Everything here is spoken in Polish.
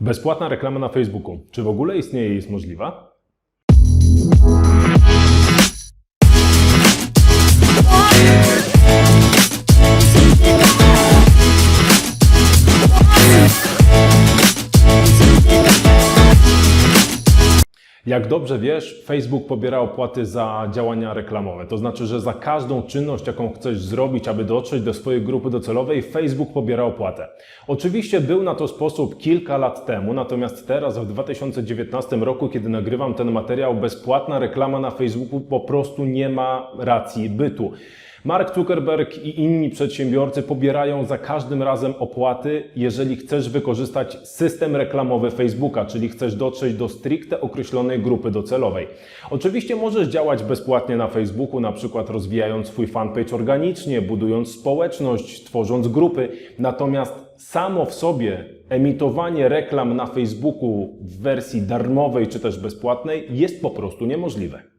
Bezpłatna reklama na Facebooku. Czy w ogóle istnieje i jest możliwa? Jak dobrze wiesz, Facebook pobiera opłaty za działania reklamowe. To znaczy, że za każdą czynność, jaką chcesz zrobić, aby dotrzeć do swojej grupy docelowej, Facebook pobiera opłatę. Oczywiście był na to sposób kilka lat temu, natomiast teraz w 2019 roku, kiedy nagrywam ten materiał, bezpłatna reklama na Facebooku po prostu nie ma racji bytu. Mark Zuckerberg i inni przedsiębiorcy pobierają za każdym razem opłaty, jeżeli chcesz wykorzystać system reklamowy Facebooka, czyli chcesz dotrzeć do stricte określonej grupy docelowej. Oczywiście możesz działać bezpłatnie na Facebooku, na przykład rozwijając swój fanpage organicznie, budując społeczność, tworząc grupy, natomiast samo w sobie emitowanie reklam na Facebooku w wersji darmowej czy też bezpłatnej jest po prostu niemożliwe.